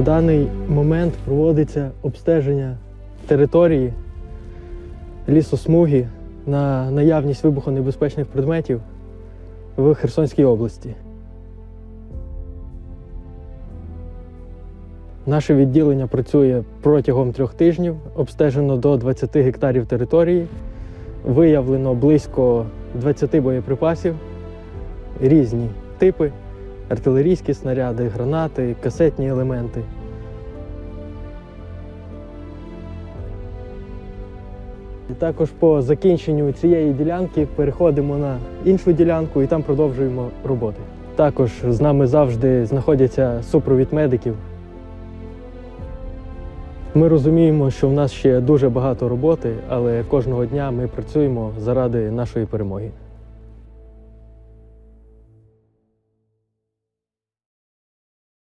даний момент проводиться обстеження території лісосмуги на наявність вибухонебезпечних предметів в Херсонській області. Наше відділення працює протягом трьох тижнів, обстежено до 20 гектарів території, виявлено близько 20 боєприпасів, різні типи, артилерійські снаряди, гранати, касетні елементи. І також по закінченню цієї ділянки переходимо на іншу ділянку і там продовжуємо роботи. Також з нами завжди знаходяться супровід медиків. Ми розуміємо, що в нас ще дуже багато роботи, але кожного дня ми працюємо заради нашої перемоги.